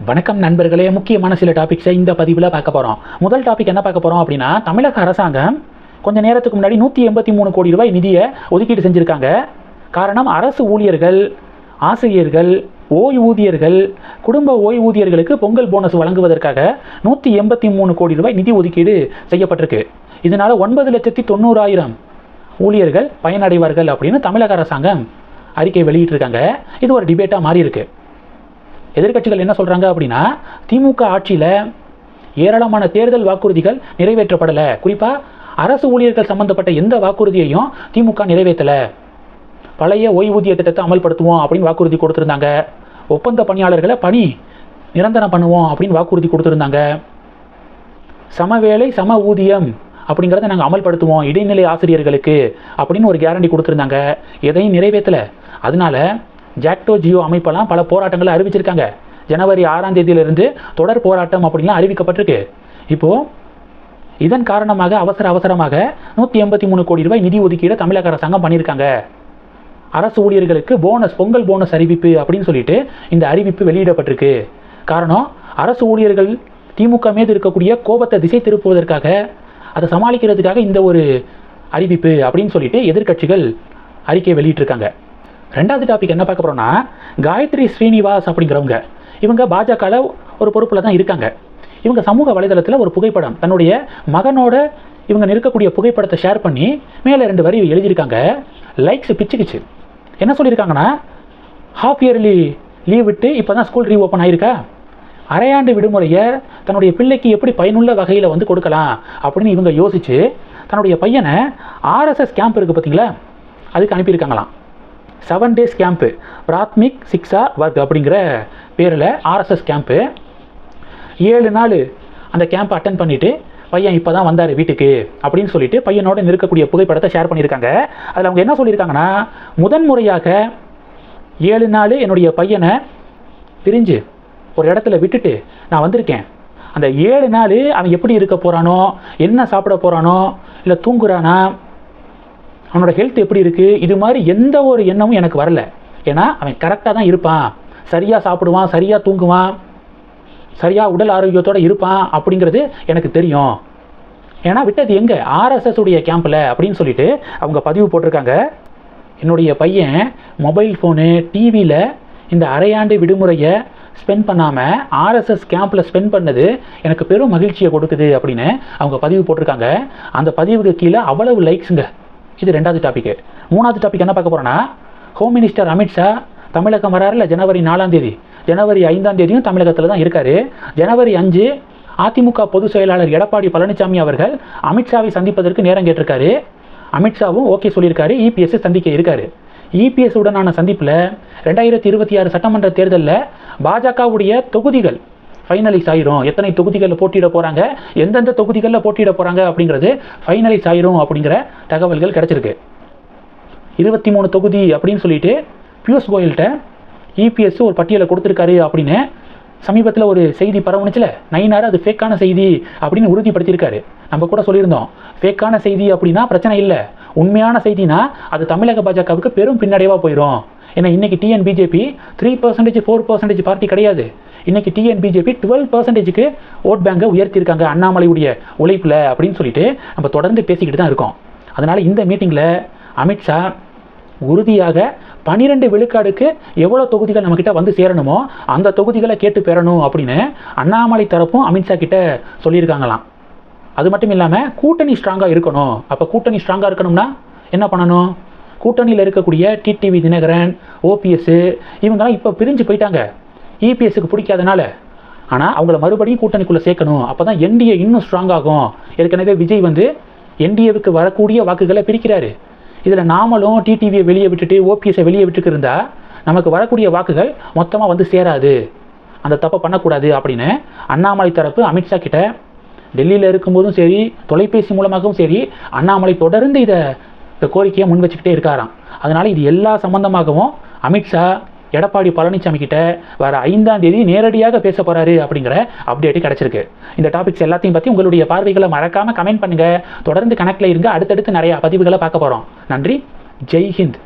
வணக்கம் நண்பர்களே முக்கியமான சில டாபிக்ஸை இந்த பதிவில் பார்க்க போகிறோம் முதல் டாபிக் என்ன பார்க்க போகிறோம் அப்படின்னா தமிழக அரசாங்கம் கொஞ்ச நேரத்துக்கு முன்னாடி நூற்றி எண்பத்தி மூணு கோடி ரூபாய் நிதியை ஒதுக்கீடு செஞ்சுருக்காங்க. காரணம் அரசு ஊழியர்கள் ஆசிரியர்கள் ஓய்வூதியர்கள் குடும்ப ஓய்வூதியர்களுக்கு பொங்கல் போனஸ் வழங்குவதற்காக நூற்றி எண்பத்தி மூணு கோடி ரூபாய் நிதி ஒதுக்கீடு செய்யப்பட்டிருக்கு. இதனால் ஒன்பது லட்சத்தி தொண்ணூறாயிரம் ஊழியர்கள் பயனடைவார்கள் அப்படின்னு தமிழக அரசாங்கம் அறிக்கை வெளியிட்டிருக்காங்க. இது ஒரு டிபேட்டாக மாறியிருக்கு. எதிர்க்கட்சிகள் என்ன சொல்கிறாங்க அப்படின்னா திமுக ஆட்சியில் ஏராளமான தேர்தல் வாக்குறுதிகள் நிறைவேற்றப்படலை. குறிப்பாக அரசு ஊழியர்கள் சம்பந்தப்பட்ட எந்த வாக்குறுதியையும் திமுக நிறைவேற்றலை. பழைய ஓய்வூதிய திட்டத்தை அமல்படுத்துவோம் அப்படின்னு வாக்குறுதி கொடுத்துருந்தாங்க. ஒப்பந்த பணியாளர்களை பணி நிரந்தரம் பண்ணுவோம் அப்படின்னு வாக்குறுதி கொடுத்துருந்தாங்க. சமவேளை சம ஊதியம் அப்படிங்கிறத நாங்கள் அமல்படுத்துவோம் இடைநிலை ஆசிரியர்களுக்கு அப்படின்னு ஒரு கேரண்டி கொடுத்துருந்தாங்க. எதையும் நிறைவேற்றலை. அதனால ஜாக்டோ ஜியோ அமைப்பெல்லாம் பல போராட்டங்களை அறிவிச்சிருக்காங்க. ஜனவரி ஆறாம் தேதியிலிருந்து தொடர் போராட்டம் அப்படின்லாம் அறிவிக்கப்பட்டிருக்கு. இப்போது இதன் காரணமாக அவசர அவசரமாக நூற்றி எண்பத்தி மூணு கோடி ரூபாய் நிதி ஒதுக்கீடு தமிழக அரசாங்கம் பண்ணியிருக்காங்க. அரசு ஊழியர்களுக்கு போனஸ் பொங்கல் போனஸ் அறிவிப்பு அப்படின்னு சொல்லிட்டு இந்த அறிவிப்பு வெளியிடப்பட்டிருக்கு. காரணம் அரசு ஊழியர்கள் திமுக மீது இருக்கக்கூடிய கோபத்தை திசை திருப்புவதற்காக அதை சமாளிக்கிறதுக்காக இந்த ஒரு அறிவிப்பு அப்படின்னு சொல்லிட்டு எதிர்க்கட்சிகள் அறிக்கை வெளியிட்டிருக்காங்க. ரெண்டாவது டாபிக் என்ன பார்க்க போகிறோம்னா காயத்ரி ஸ்ரீனிவாஸ் அப்படிங்கிறவங்க. இவங்க பாஜகவில் ஒரு பொறுப்பில் தான் இருக்காங்க. இவங்க சமூக வலைதளத்தில் ஒரு புகைப்படம் தன்னுடைய மகனோட இவங்க நிற்கக்கூடிய புகைப்படத்தை ஷேர் பண்ணி மேலே ரெண்டு வரி எழுதியிருக்காங்க. லைக்ஸ் பிச்சுக்கிச்சு. என்ன சொல்லியிருக்காங்கன்னா ஹாஃப் இயர்லி லீவ் விட்டு இப்போ தான் ஸ்கூல் ரீஓப்பன் ஆயிருக்கா? அரையாண்டு விடுமுறையை தன்னுடைய பிள்ளைக்கு எப்படி பயனுள்ள வகையில் வந்து கொடுக்கலாம் அப்படின்னு இவங்க யோசித்து தன்னுடைய பையனை ஆர்எஸ்எஸ் கேம்ப் இருக்குது பார்த்தீங்களா அதுக்கு அனுப்பியிருக்காங்களாம். Seven days camp Prathmik Shiksha work அப்படிங்கிற பேரில் ஆர்எஸ்எஸ் கேம்ப்பு ஏழு நாள் அந்த கேம்ப் அட்டன் பண்ணிவிட்டு பையன் இப்போ தான் வந்தார் வீட்டுக்கு அப்படின்னு சொல்லிட்டு பையனோட இருக்கக்கூடிய புகைப்படத்தை ஷேர் பண்ணியிருக்காங்க. அதில் அவங்க என்ன சொல்லியிருக்காங்கன்னா முதன் முறையாக ஏழு நாள் என்னுடைய பையனை பிரிஞ்சு ஒரு இடத்துல விட்டுட்டு நான் வந்திருக்கேன். அந்த ஏழு நாள் அவன் எப்படி இருக்க போகிறானோ என்ன சாப்பிட போகிறானோ இல்லை தூங்குறானா அவனோட ஹெல்த் எப்படி இருக்குது இது மாதிரி எந்த ஒரு எண்ணமும் எனக்கு வரல. ஏன்னா அவன் கரெக்டாக தான் இருப்பான். சரியாக சாப்பிடுவான் சரியாக தூங்குவான் சரியாக உடல் ஆரோக்கியத்தோடு இருப்பான் அப்படிங்கிறது எனக்கு தெரியும். ஏன்னா விட்டது எங்கே? ஆர்எஸ்எஸ் உடைய கேம்பில் அப்படின்னு சொல்லிட்டு அவங்க பதிவு போட்டிருக்காங்க. என்னுடைய பையன் மொபைல் ஃபோனு டிவியில் இந்த அரையாண்டு விடுமுறையை ஸ்பெண்ட் பண்ணாமல் ஆர்எஸ்எஸ் கேம்பில் ஸ்பெண்ட் பண்ணது எனக்கு பெரும் மகிழ்ச்சியை கொடுக்குது அப்படின்னு அவங்க பதிவு போட்டிருக்காங்க. அந்த பதிவுக்கு கீழே அவ்வளவு லைக்ஸுங்க இது ரெண்டாவது டாபிக் மூணாவது டாபிக் என்ன பார்க்க போகிறோன்னா ஹோம் மினிஸ்டர் அமித்ஷா தமிழகம் வராருல ஜனவரி நாலாம் தேதி. ஜனவரி ஐந்தாம் தேதியும் தமிழகத்தில் தான் இருக்கார். ஜனவரி அஞ்சு அதிமுக பொதுச் செயலாளர் எடப்பாடி பழனிசாமி அவர்கள் அமித்ஷாவை சந்திப்பதற்கு நேரம் கேட்டிருக்காரு. அமித்ஷாவும் ஓகே சொல்லியிருக்காரு. இபிஎஸ் சந்திக்க இருக்காரு. இபிஎஸ் உடனான சந்திப்பில் ரெண்டாயிரத்தி இருபத்தி ஆறு சட்டமன்ற தேர்தலில் பாஜகவுடைய தொகுதிகள் ஃபைனலைஸ் ஆயிரும். எத்தனை தொகுதிகளில் போட்டியிட போகிறாங்க எந்தெந்த தொகுதிகளில் போட்டியிட போகிறாங்க அப்படிங்கிறது ஃபைனலைஸ் ஆயிரும் அப்படிங்கிற தகவல்கள் கிடச்சிருக்கு. இருபத்தி மூணு தொகுதி அப்படின்னு சொல்லிட்டு பியூஷ் கோயல்கிட்ட இபிஎஸ் ஒரு பட்டியலை கொடுத்துருக்காரு அப்படின்னு சமீபத்தில் ஒரு செய்தி பரவுனுச்சுல நைனார் அது ஃபேக்கான செய்தி அப்படின்னு உறுதிப்படுத்தியிருக்காரு. நம்ம கூட சொல்லியிருந்தோம் ஃபேக்கான செய்தி அப்படின்னா பிரச்சனை இல்லை. உண்மையான செய்தினா அது தமிழக பாஜகவுக்கு பெரும் பின்னடைவாக போயிடும் ஏன்னா இன்றைக்கி TN BJP three percentage four percentage party கிடையாது. இன்னைக்கு டிஎன் பிஜேபி டுவெல் பர்சன்டேஜுக்கு ஓட் பேங்கை உயர்த்தியிருக்காங்க அண்ணாமலையுடைய உழைப்பில் அப்படின்னு சொல்லிட்டு நம்ம தொடர்ந்து பேசிக்கிட்டு தான் இருக்கோம். அதனால் இந்த மீட்டிங்கில் அமித்ஷா உறுதியாக பனிரெண்டு விழுக்காடுக்கு எவ்வளோ தொகுதிகள் நம்மக்கிட்ட வந்து சேரணுமோ அந்த தொகுதிகளை கேட்டு பெறணும் அப்படின்னு அண்ணாமலை தரப்பும் அமித்ஷா கிட்ட சொல்லியிருக்காங்களாம். அது மட்டும் இல்லாமல் கூட்டணி ஸ்ட்ராங்காக இருக்கணும். அப்போ கூட்டணி ஸ்ட்ராங்காக இருக்கணும்னா என்ன பண்ணணும்? கூட்டணியில் இருக்கக்கூடிய டிடிவி தினகரன் ஓபிஎஸ் இவங்கெல்லாம் இப்போ பிரிஞ்சு போயிட்டாங்க. இபிஎஸ்க்கு பிடிக்காதனால. ஆனால் அவங்கள மறுபடியும் கூட்டணிக்குள்ளே சேர்க்கணும். அப்போ தான் என்டிஏ இன்னும் ஸ்ட்ராங் ஆகும். ஏற்கனவே விஜய் வந்து என்டிஏவுக்கு வரக்கூடிய வாக்குகளை பிரிக்கிறாரு. இதில் நாமளும் டிடிவியை வெளியே விட்டுட்டு ஓபிஎஸை வெளியே விட்டுட்டு இருந்தால் நமக்கு வரக்கூடிய வாக்குகள் மொத்தமாக வந்து சேராது. அந்த தப்பை பண்ணக்கூடாது அப்படின்னு அண்ணாமலை தரப்பு அமித்ஷா கிட்ட டெல்லியில் இருக்கும்போதும் சரி தொலைபேசி மூலமாகவும் சரி அண்ணாமலை தொடர்ந்து இதை இந்த கோரிக்கையை முன் வச்சுக்கிட்டே இருக்காராம். அதனால் இது எல்லா சம்பந்தமாகவும் அமித்ஷா எடப்பாடி பழனிசாமி கிட்ட வர ஐந்தாம் தேதி நேரடியாக பேச போறாரு அப்படிங்கிற அப்டேட் கிடைச்சிருக்கு. இந்த டாபிக்ஸ் எல்லாத்தையும் பற்றி உங்களுடைய பார்வைகளை மறக்காம கமெண்ட் பண்ணுங்க. தொடர்ந்து கணக்கில் இருங்க. அடுத்தடுத்து நிறைய பதிவுகளை பார்க்க போகிறோம் நன்றி. ஜெய் ஹிந்த்.